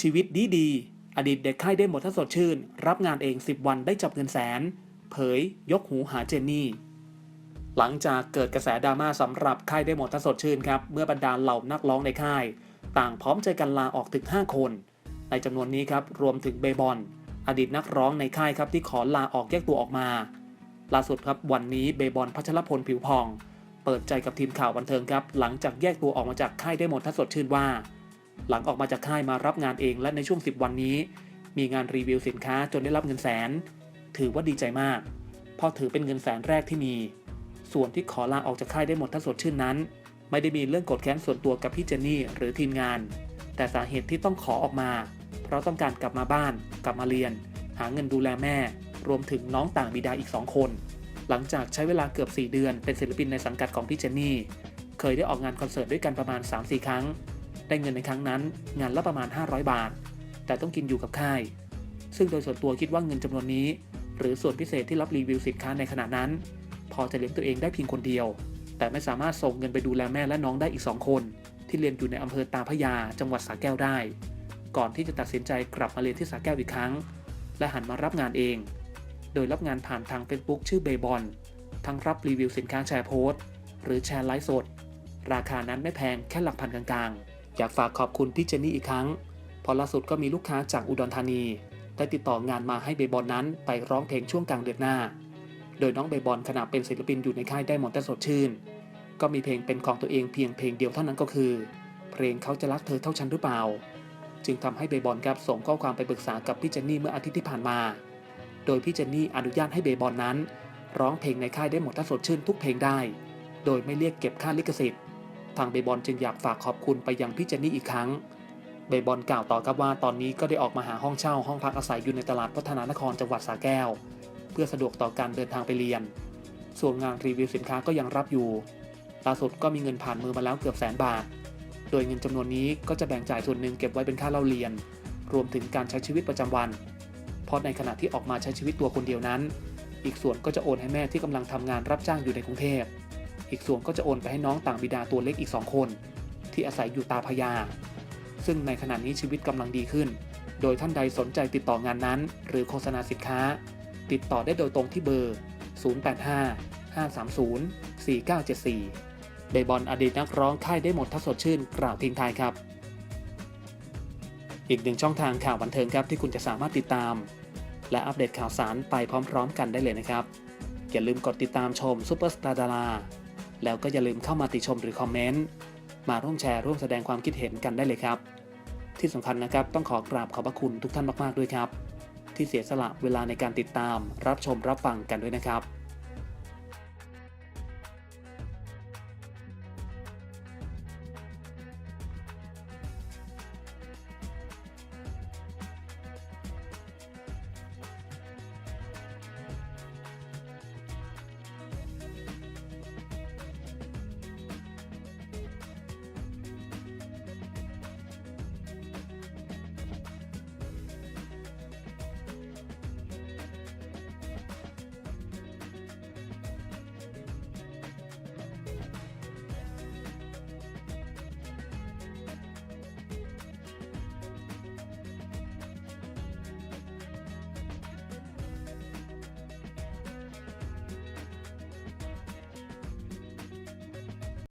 ชีวิตดีดี อดีตเด็กค่ายได้หมดถ้าสดชื่น รับงานเอง 10 วันได้จับเงินแสน เผยยกหูหาเจนนี่ หลังจากเกิดกระแสดราม่าสำหรับค่ายได้หมดถ้าสดชื่นครับ เมื่อบรรดาเหล่านักร้องในค่าย ต่างพร้อมใจกันลาออกถึง 5 คน ในจำนวนนี้ครับรวมถึงเบย์บอลอดีตนักร้องในค่ายครับที่ขอลาออกแยกตัวออกมา ล่าสุดครับวันนี้เบย์บอลพัชรพลผิวพอง เปิดใจกับทีมข่าวบันเทิงครับ หลังจากแยกตัวออกมาจากค่ายได้หมดถ้าสดชื่นว่า หลังออกมาจากค่ายมารับงานเองและในช่วง 10 วันนี้ มีงานรีวิวสินค้าจนได้รับเงินแสน ถือว่าดีใจมาก เพราะถือเป็นเงินแสนแรกที่มี ส่วนที่ขอลาออกจากค่ายได้หมดถ้าสดชื่นนั้น ไม่ได้มีเรื่องกดแค้นส่วนตัวกับพี่เจนนี่หรือทีมงาน แต่สาเหตุที่ต้องขอออกมา เพราะต้องการกลับมาบ้าน กลับมาเรียน หาเงินดูแลแม่ รวมถึงน้องต่างบิดาอีก2คน หลังจากใช้เวลาเกือบ 4 เดือน เป็นศิลปินในสังกัดของพี่เจนนี่ เคยได้ออกงานคอนเสิร์ตด้วยกันประมาณ 3-4 ครั้ง ได้เงินในครั้งนั้น งานละประมาณ 500 บาท แต่ต้องกินอยู่กับค่าย ซึ่งโดยส่วนตัวคิดว่าเงินจำนวนนี้ หรือส่วนพิเศษที่รับรีวิวสินค้าในขณะนั้น พอจะเลี้ยงตัวเองได้เพียงคนเดียว แต่ไม่สามารถส่งเงินไปดูแลแม่และน้องได้อีก 2 คน ที่เรียนอยู่ในอำเภอตาพยา จังหวัดสระแก้วได้ ก่อนที่จะตัดสินใจกลับมาเรียนที่สระแก้วอีกครั้ง และหันมารับงานเอง โดยรับงานผ่านทาง Facebook ชื่อเบย์บอลทั้งรับรีวิวสินค้าแชร์โพสต์ หรือแชร์ไลฟ์สด ราคานั้นไม่แพงแค่หลักพันกลางๆ อยากฝากขอบคุณพี่เจนนี่อีกครั้งเพอล่าสุดก็มีลูกค้าจากอุดรธานี ได้ติดต่องานมาให้เบย์บอลนั้นไปร้องเพลงช่วงกลางเดือนหน้า โดยน้องเบย์บอลขณะเป็นศิลปินอยู่ในค่ายได้หมดแต่สดชื่น ก็มีเพลงเป็นของตัวเองเพียงเพลงเดียวเท่านั้นก็คือ เพลงเขาจะรักเธอเท่าฉันหรือเปล่า จึงทำให้เบย์บอลครับส่งข้อความไปปรึกษากับพี่เจนนี่เมื่ออาทิตย์ที่ผ่านมา โดยพี่เจนนี่อนุญาตให้เบย์บอลนั้น ร้องเพลงในค่ายได้หมดถ้าสดชื่นทุกเพลงได้ โดยไม่เรียกเก็บค่าลิขสิทธิ์างเบย์บอลจึงอยากฝากขอบคุณไปยังพี่เจนนี่อีกครั้ง เบย์บอลกล่าวต่อครับว่าตอนนี้ก็ได้ออกมาหาห้องเช่าห้องพักอาศัยอยู่ในตลาดพัฒนานครจังหวัดสระแก้ว เพื่อสะดวกต่อการเดินทางไปเรียน ส่วนงานรีวิวสินค้าก็ยังรับอยู่ล่าสุดก็มีเงินผ่านมือมาแล้วเกือบแสนบาท โดยเงินจำนวนนี้ก็จะแบ่งจ่ายส่วนหนึ่งเก็บไว้เป็นค่าเล่าเรียน รวมถึงการใช้ชีวิตประจำวัน เพราะในขณะที่ออกมาใช้ชีวิตตัวคนเดียวนั้น อีกส่วนก็จะโอนให้แม่ที่กำลังทำงานรับจ้างอยู่ในกรุงเทพ อีกส่วนก็จะโอนไปให้น้องต่างบิดาตัวเล็กอีก 2 คน ที่อาศัยอยู่ตาพยา ซึ่งในขณะนี้ชีวิตกำลังดีขึ้น โดยท่านใดสนใจติดต่องานนั้น หรือโฆษณาสินค้า ติดต่อได้โดยตรงที่เบอร์ 085 530 4974เบย์บอลอดีตนักร้องค่ายได้หมดถ้าสดชื่น กล่าวทิ้งท้ายครับ อีกหนึ่งช่องทางข่าวบันเทิงครับที่คุณจะสามารถติดตาม และอัปเดตข่าวสารไปพร้อม ๆ กันได้เลยนะครับอย่าลืมกดติดตามชมซูเปอร์สตาร์ดารา แล้วก็อย่าลืมเข้ามาติชมหรือคอมเมนต์มาร่วมแชร์ร่วมแสดงความคิดเห็นกันได้เลยครับ ที่สำคัญนะครับต้องขอกราบขอบพระคุณทุกท่านมากๆด้วยครับ ที่เสียสละเวลาในการติดตามรับชมรับฟังกันด้วยนะครับ